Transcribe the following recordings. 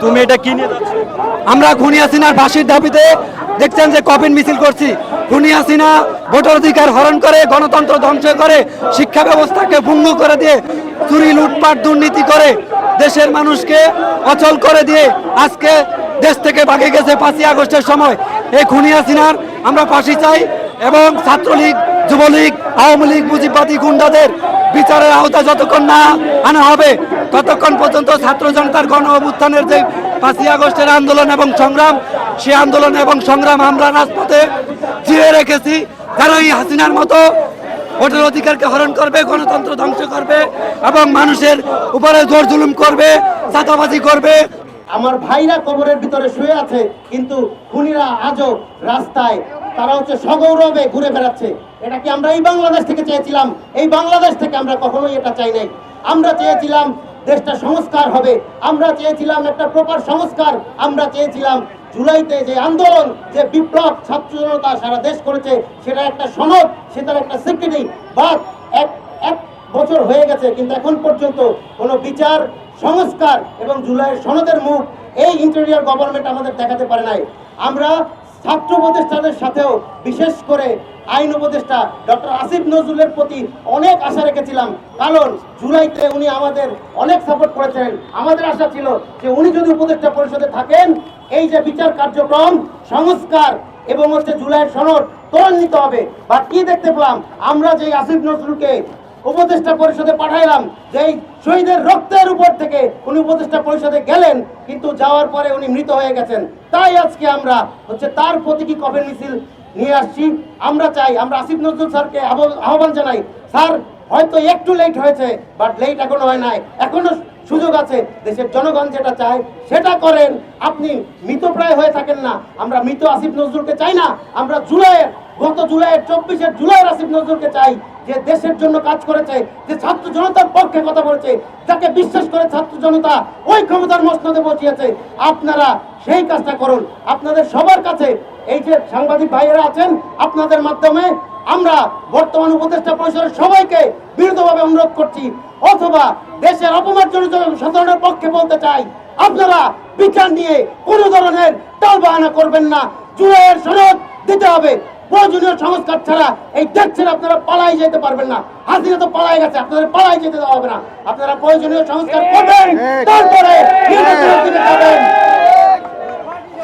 তুমি এটা কি নিয়ে আমরা খুনি হাসিনার ফাঁসির দাবিতে দেখছেন যে কপিন মিছিল করছি। খুনি হাসিনা ভোটার অধিকার হরণ করে, গণতন্ত্র ধ্বংস করে, শিক্ষা ব্যবস্থাকে ভঙ্গ করে দিয়ে চুরি, লুটপাট, দুর্নীতি করে দেশের মানুষকে অচল করে দিয়ে আজকে দেশ থেকে ভাগে গেছে পাঁচই আগস্টের সময়। এই খুনি হাসিনার আমরা ফাঁসি চাই এবং ছাত্রলীগ, যুবলীগ, আওয়ামী লীগ মুজিববাদী গুন্ডাদের বিচারের আওতা যতক্ষণ না আনা হবে ততক্ষণ পর্যন্ত ছাত্র জনতার গণ অভ্যুত্থানের যে পাঁচই আগস্টের আন্দোলন এবং সংগ্রাম, সে আন্দোলন এবং সংগ্রাম আমরা রাজপথে জিয়ে রেখেছি। যারা এই হাসিনার মতো ভোটের অধিকারকে হরণ করবে, গণতন্ত্র ধ্বংস করবে এবং মানুষের উপরে জোর জুলুম করবে, চাঁদাবাজি করবে। আমার ভাইরা কবরের ভিতরে শুয়ে আছে, কিন্তু খুনিরা আজও রাস্তায়, তারা হচ্ছে সগৌরবে ঘুরে বেড়াচ্ছে। এটা কি আমরা এই বাংলাদেশ থেকে চেয়েছিলাম? এই বাংলাদেশ থেকে আমরা কখনোই এটা চাই নাই। আমরা চেয়েছিলাম দেশটা সংস্কার হবে। আমরা চেয়েছিলাম একটা প্রপার সংস্কার। আমরা চেয়েছিলাম জুলাইতে যে আন্দোলন, যে বিপ্লব ছাত্র জনতা সারা দেশ করেছে, সেটা একটা সনদ, সেটার একটা স্বীকৃতি। বাদ এক এক বছর হয়ে গেছে, কিন্তু এখন পর্যন্ত কোনো বিচার, সংস্কার এবং জুলাইয়ের সনদের মুখ এই ইন্টেরিয়ার গভর্নমেন্ট আমাদের দেখাতে পারে নাই। আমরা ছাত্র উপদেষ্টাদের সাথেও বিশেষ করে আইন উপদেষ্টা ডক্টর আসিফ নজরুলের প্রতি অনেক আশা রেখেছিলাম। কারণ জুলাইতে উনি আমাদের অনেক সাপোর্ট করেছেন আমাদের আশা ছিল যে উনি যদি উপদেষ্টা পরিষদে থাকেন, এই যে বিচার কার্যক্রম, সংস্কার এবং হচ্ছে জুলাইয়ের সনদ ত্বরান্বিত হবে। বা কি দেখতে পেলাম? আমরা যে আসিফ নজরুলকে উপদেষ্টা পরিষদে পাঠাইলাম যে এই শহীদের রক্তের উপর থেকে উনি উপদেষ্টা পরিষদে গেলেন, কিন্তু যাওয়ার পরে উনি মৃত হয়ে গেছেন। তাই আজকে আমরা হচ্ছে তার প্রতীকী কফের মিছিল নিয়ে আসছি, আমরা চাই, আমরা আসিফ নজরুল স্যারকে আহ্বান জানাই, স্যার, হয়তো একটু লেট হয়েছে বাট লেট এখনও হয় নাই। এখনও সুযোগ আছে, দেশের জনগণ যেটা চায় সেটা করেন। আপনি মৃতপ্রায় হয়ে থাকেন না, আমরা মৃত আসিফ নজরুলকে চাই না, আমরা জুলাইয়ের, গত জুলাইয়ের চব্বিশের জুলাইয়ের আসিফ নজরুলকে চাই। যে দেশের জন্য কাজ করেছে, যে ছাত্র জনতার পক্ষে কথা বলেছে, যাকে বিশ্বাস করে ছাত্র জনতা ওই ক্ষমতার মসনদে বসিয়েছে, আপনারা সেই কাজটা করুন। আপনাদের সবার কাছে এই যে সাংবাদিক ভাইয়েরা আছেন, আপনাদের মাধ্যমে আমরা বর্তমান উপদেষ্টা পরিষদের সবাইকে বিরুদ্ধভাবে অনুরোধ করছি, অথবা দেশের অপমানজনক সাধারণের পক্ষে বলতে চাই, আপনারা বিচার নিয়ে কোনো ধরনের টাল বাহানা করবেন না। জুলাইয়ের সনদ দিতে হবে। প্রয়োজনীয় সংস্কার ছাড়া এই দেশ ছেড়ে আপনারা পালাই যেতে পারবেন না। হাসিনা তো পালাই গেছে আপনাদের পালাই যেতে দেওয়া হবে না। আপনারা প্রয়োজনীয় সংস্কার করবেন তারপরে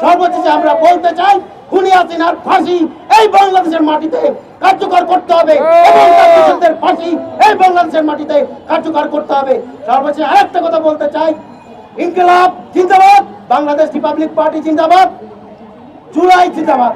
সর্বশেষে আমরা বলতে চাই খুনি হাসিনার ফাঁসি এই বাংলাদেশের মাটিতে কার্যকর করতে হবে এবং তার ফাঁসি এই বাংলাদেশের মাটিতে কার্যকর করতে হবে। সর্বশেষে আরেকটা কথা বলতে চাই ইনকলাব জিন্দাবাদ বাংলাদেশ রিপাবলিক পার্টি জিন্দাবাদ জুলাই জিন্দাবাদ।